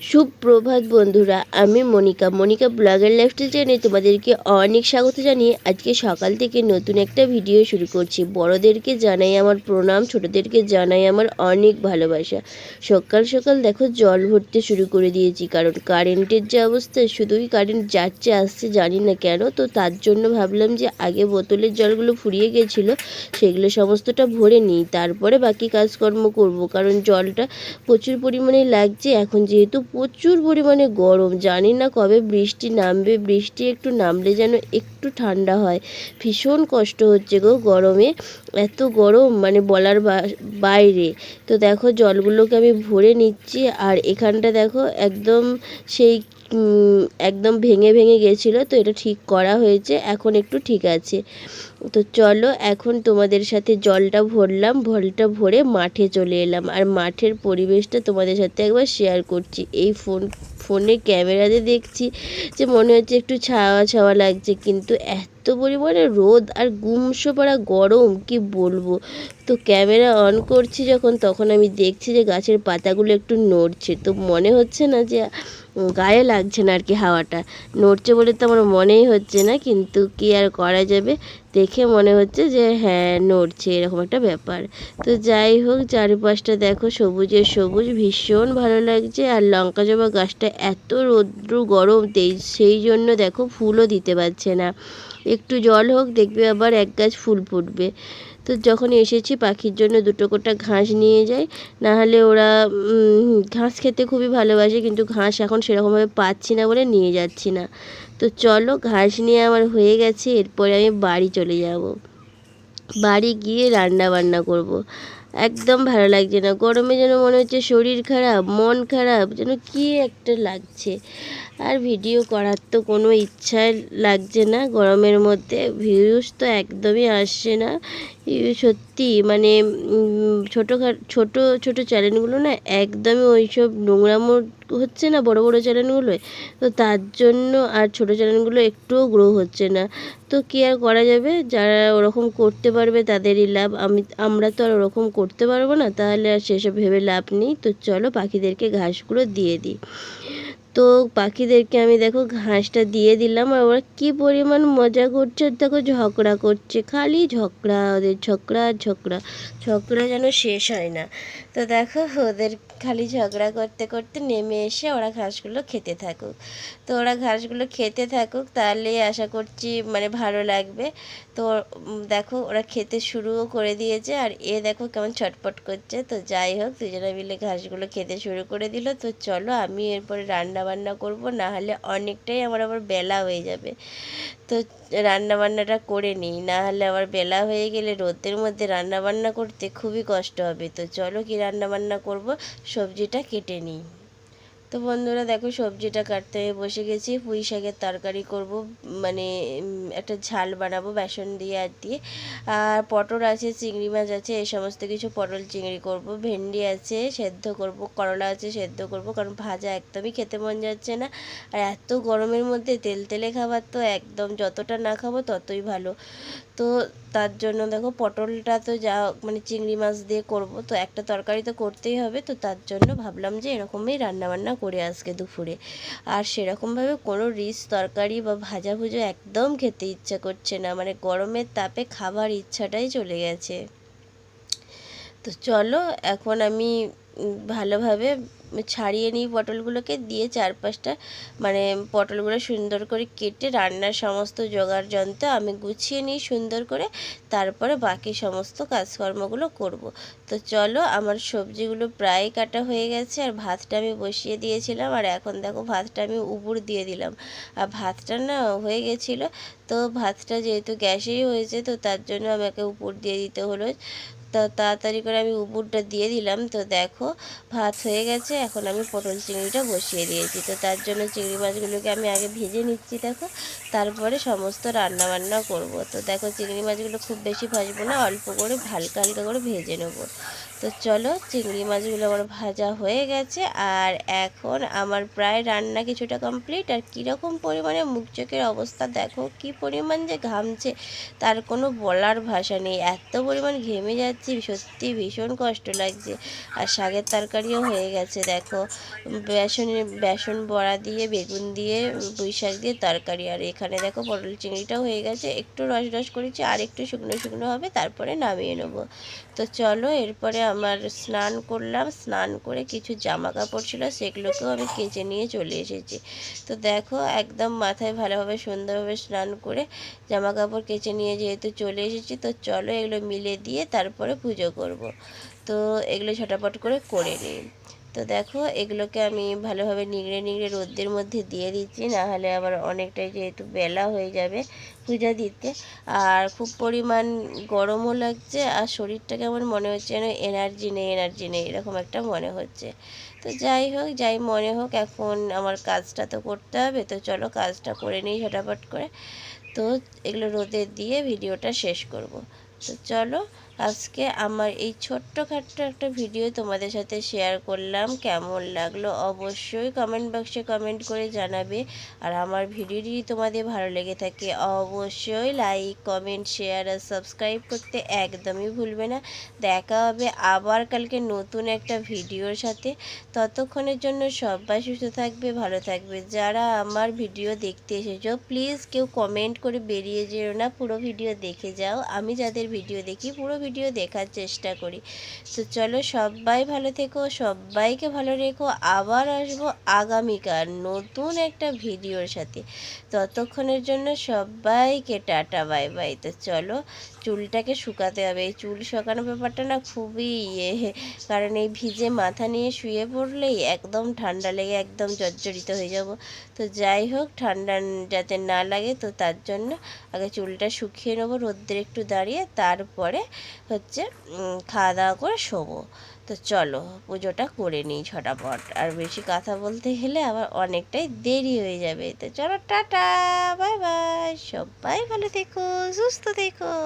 সুপ্রভাত বন্ধুরা, আমি মনিকা। মনিকা ব্লগের লাইফস্টাইল চ্যানেলে তোমাদেরকে অনেক স্বাগত জানিয়ে আজকে সকাল থেকে নতুন একটা ভিডিও শুরু করছি। বড়দেরকে জানাই আমার প্রণাম, ছোটদেরকে জানাই আমার অনেক ভালোবাসা। সকাল সকাল দেখো, জল ভরতে শুরু করে দিয়েছি, কারণ কারেন্টের যে অবস্থা, শুধুই কারেন্ট যাচ্ছে, আসছে, জানি না কেন। তো তার জন্য ভাবলাম যে আগে বোতলের জলগুলো ফুরিয়ে গেছিল, সেগুলো সমস্তটা ভরে নিই। তারপরে বাকি কাজকর্ম করব, কারণ জলটা প্রচুর পরিমাণে লাগছে। এখন যেহেতু প্রচুর পরিমাণে গরম। জানি না কবে বৃষ্টি নামবে, বৃষ্টি একটু নামলে যেন একটু ঠান্ডা হয়। ভীষণ কষ্ট হচ্ছে গো গরমে, এত গরম মানে বলার বাইরে। তো দেখো জলগুলোকে আমি ভরে নিচ্ছি আর এখানটা দেখো একদম সেই একদম ভেঙে ভেঙে গেছিল, তো এটা ঠিক করা হয়েছে, এখন একটু ঠিক আছে। তো চলো, এখন তোমাদের সাথে জলটা ভরলাম, ভলটা ভরে মাঠে চলে এলাম। আর মাঠের পরিবেশটা তোমাদের সাথে একবার শেয়ার করছি। এই ফোন, ফোনে ক্যামেরাতে দেখছি যে মনে হচ্ছে একটু ছাওয়া ছাওয়া লাগছে, কিন্তু এত পরিমাণে রোদ আর গুমসো পড়া গরম, কি বলব? তো ক্যামেরা অন করছি যখন, তখন আমি দেখছি যে গাছের পাতাগুলো একটু নড়ছে। তো মনে হচ্ছে না যে গায়ে লাগছে না আর কি হাওয়াটা। নড়ছে বলে তো আমার মনেই হচ্ছে না, কিন্তু কি আর করা যাবে? দেখে মনে হচ্ছে যে হ্যাঁ নড়ছে, এরকম একটা ব্যাপার। তো যাই হোক, চারিপাশটা দেখো, সবুজে সবুজ, ভীষণ ভালো লাগছে। আর লঙ্কা জবা গাছটা এত রৌদ্র গরম সেই জন্য দেখো, ফুলও দিতে পারছে না। একটু জল হোক, দেখবে আবার এক গাছ ফুল ফুটবে। তো যখন এসেছি, পাখির জন্য দুটো কোটা ঘাস নিয়ে যাই। নাহলে ওরা ঘাস খেতে খুবই ভালোবাসে, কিন্তু ঘাস এখন সেরকমভাবে পাচ্ছি না বলে নিয়ে যাচ্ছি না। তো চলো, ঘাস নিয়ে আমার হয়ে গেছে, এরপরে আমি বাড়ি চলে যাব। বাড়ি গিয়ে রান্না বান্না করব। একদম ভালো লাগছে না। গরমে যেন মনে হচ্ছে শরীর খারাপ, মন খারাপ, যেন কি একটা লাগছে। আর ভিডিও করার তো কোনো ইচ্ছাই লাগছে না। গরমের মধ্যে ভিউস তো একদমই আসছে না। সত্যি মানে ছোটোখাটো ছোটো ছোটো চ্যানেলগুলো না একদমই ওইসব নোংরামো হচ্ছে না, বড় বড় চ্যানেলগুলোয়। তো তার জন্য আর ছোটো চ্যানেলগুলো একটুও গ্রো হচ্ছে না। তো কী আর করা যাবে? যারা ওরকম করতে পারবে তাদেরই লাভ। আমি, আমরা তো আর ওরকম করতে পারব না, তাহলে আর সেসব ভেবে লাভ নেই। তো চলো পাখিদেরকে ঘাসগুলো দিয়ে দিই। তো পাখিদেরকে আমি দেখো ঘাসটা দিয়ে দিলাম আর ওরা কী পরিমাণ মজা করছে, দেখো ঝগড়া করছে, খালি ঝগড়া, ওদের ঝগড়া ঝগড়া। ঝগড়া যেন শেষ হয় না। তো দেখো, ওদের খালি ঝগড়া করতে করতে নেমে এসে ওরা ঘাসগুলো খেতে থাকুক। তো ওরা ঘাসগুলো খেতে থাকুক, তাহলে আশা করছি মানে ভালো লাগবে। তো দেখো, ওরা খেতে শুরুও করে দিয়েছে। আর এ দেখো কেমন ছটপট করছে। তো যাই হোক, দুজনে মিলে ঘাসগুলো খেতে শুরু করে দিল। তো চলো, আমি এরপরে রান্না বান্না করব, না হলে অনেকটাই আমার আবার বেলা হয়ে যাবে। তো রান্না বান্নাটা করে নিই, না হলে আবার বেলা হয়ে গেলে রোদের মধ্যে রান্না বান্না করতে খুবই কষ্ট হবে। তো চলো কি রান্না বান্না করব? সবজিটা কেটে নিই। তো বন্ধুরা দেখো সবজিটা কাটতে বসে গেছি, পুঁই শাকের তরকারি করব মানে একটা ঝাল বানাবো, বেসন দিয়ে আর দিয়ে। আর পটল আছে, চিংড়ি মাছ আছে এই সমস্ত কিছু পটল, চিংড়ি করব, ভেন্ডি আছে, সেদ্ধ করব, করলা আছে, সেদ্ধ করব, কারণ ভাজা একদমই খেতে মন যাচ্ছে না। আর এত গরমের মধ্যে তেল তেলে খাবার তো একদম যতটা না খাব ততই ভালো। তো তার জন্য দেখো পটলটা তো যা মানে চিংড়ি মাছ দিয়ে করব, তো একটা তরকারি তো করতেই হবে, তো তার জন্য ভাবলাম যে এরকমই রান্নাবান্না করে আজকে দুপুরে। আর সেরকমভাবে কোনো রিচ তরকারি বা ভাজা ভুজো একদম খেতে ইচ্ছা করছে না। মানে গরমের তাপে খাবার ইচ্ছাটাই চলে গেছে। তো চলো, এখন আমি ভালোভাবে ছাড়িয়ে নিই পটলগুলোকে, দিয়ে চারপাশটা মানে পটলগুলো সুন্দর করে কেটে রান্নার সমস্ত জোগাড় যন্ত্র আমি গুছিয়ে নিই সুন্দর করে। তারপরে বাকি সমস্ত কাজকর্মগুলো করব। তো চলো আমার সবজিগুলো প্রায় কাটা হয়ে গেছে আর ভাতটা আমি বসিয়ে দিয়েছিলাম আর এখন দেখো ভাতটা আমি উবুর দিয়ে দিলাম। আর ভাতটা না হয়ে গেছিল, তো ভাতটা যেহেতু গ্যাসেই হয়েছে তো তার জন্য আমাকে উপর দিয়ে দিতে হলো। তো তাড়াতাড়ি করে আমি উপুরটা দিয়ে দিলাম। তো দেখো, ভাত হয়ে গেছে। এখন আমি পটল চিংড়িটা বসিয়ে দিয়েছি। তো তার জন্য চিংড়ি মাছগুলোকে আমি আগে ভেজে নিচ্ছি, দেখো। তারপরে সমস্ত রান্না বান্না করব। তো দেখো, চিংড়ি মাছগুলো খুব বেশি ভাজবো না, অল্প করে হালকা হালকা করে ভেজে নেব। তো চলো চিংড়ি মাছগুলো আমার ভাজা হয়ে গেছে। আর এখন আমার প্রায় রান্না কিছুটা কমপ্লিট আর কীরকম পরিমাণে মুখ চোখের অবস্থা দেখো, কি পরিমাণ যে ঘামছে, তার কোনো বলার ভাষা নেই। এত পরিমাণ ঘেমে যাচ্ছি, সত্যি ভীষণ কষ্ট লাগছে। আর শাকের তরকারিও হয়ে গেছে, দেখো। বেসনের, বেসন বড়া দিয়ে, বেগুন দিয়ে, পুঁই দিয়ে তরকারি। আর এখানে দেখো পটল চিংড়িটাও হয়ে গেছে। একটু রস রস করেছি, আর একটু শুকনো শুকনো হবে, তারপরে নামিয়ে নেব। তো চলো, এরপরে আমার স্নান করলাম, স্নান করে কিছু জামা কাপড় ছিল, সেগুলোকেও আমি কেচে নিয়ে চলে এসেছি। তো দেখো, একদম মাথায় ভালোভাবে সুন্দরভাবে স্নান করে জামা কাপড় কেচে নিয়ে যেহেতু চলে এসেছি, তো চলো এগুলো মিলে দিয়ে তারপরে পুজো করব। তো এগুলো ছটাপট করে করে নিই। তো দেখো, এগুলোকে আমি ভালোভাবে নিংড়ে নিংড়ে রোদ্রের মধ্যে দিয়ে দিচ্ছি না হলে আবার অনেকটাই যেহেতু বেলা হয়ে যাবে পূজা দিতে। আর খুব পরিমাণ গরমও লাগছে, আর শরীরটা কেমন মনে হচ্ছে যেন এনার্জি নেই এনার্জি নেই, এরকম একটা মনে হচ্ছে। তো যাই হোক, যাই মনে হোক, এখন আমার কাজটা তো করতে হবে, তো চলো কাজটা করে নিই ঝটাপট করে। তো এগুলো রোদে দিয়ে ভিডিওটা শেষ করব। তো চলো আজকে আমার এই ছোট্টখাট্ট একটা ভিডিও তোমাদের সাথে শেয়ার করলাম। কেমন লাগল অবশ্যই কমেন্ট বক্সে কমেন্ট করে জানাবে। আর আমার ভিডিও যদি তোমাদের ভালো লেগে থাকে, অবশ্যই লাইক কমেন্ট শেয়ার আর সাবস্ক্রাইব করতে একদমই ভুলবে না। দেখা হবে আবার কালকে নতুন একটা ভিডিওর সাথে। ততক্ষণের জন্য সবাই সুস্থ থাকবে, ভালো থাকবে। যারা আমার ভিডিও দেখতে এসেছ প্লিজ কেউ কমেন্ট করে বেরিয়ে যেও না। পুরো ভিডিও দেখে যাও। আমি যাদের ভিডিও দেখি, পুরো ভিডিও দেখার চেষ্টা করি। তো চলো সবাই ভালো থেকো, সবাইকে ভালো রেখো। আবার আসব আগামীকাল নতুন একটা ভিডিওর সাথে। ততক্ষণের জন্য সবাইকে টাটা বাই বাই তো চলো চুলটাকে শুকাতে হবে। এই চুল শুকানোর ব্যাপারটা না খুবই ইয়ে। কারণ এই ভিজে মাথা নিয়ে শুয়ে পড়লেই একদম ঠান্ডা লেগে একদম জর্জরিত হয়ে যাব। তো যাই হোক, ঠান্ডা যাতে না লাগে তো তার জন্য আগে চুলটা শুকিয়ে নেব রোদ্রে একটু দাঁড়িয়ে, তারপরে হচ্ছে খাওয়া দাওয়া করে শোবো। তো চলো, পুজোটা করে নিই ছটাপট আর বেশি কথা বলতে গেলে আবার অনেকটাই দেরি হয়ে যাবে। তো চলো, টাটা, বাই বাই, সবাই ভালো থেকো, সুস্থ থেকো।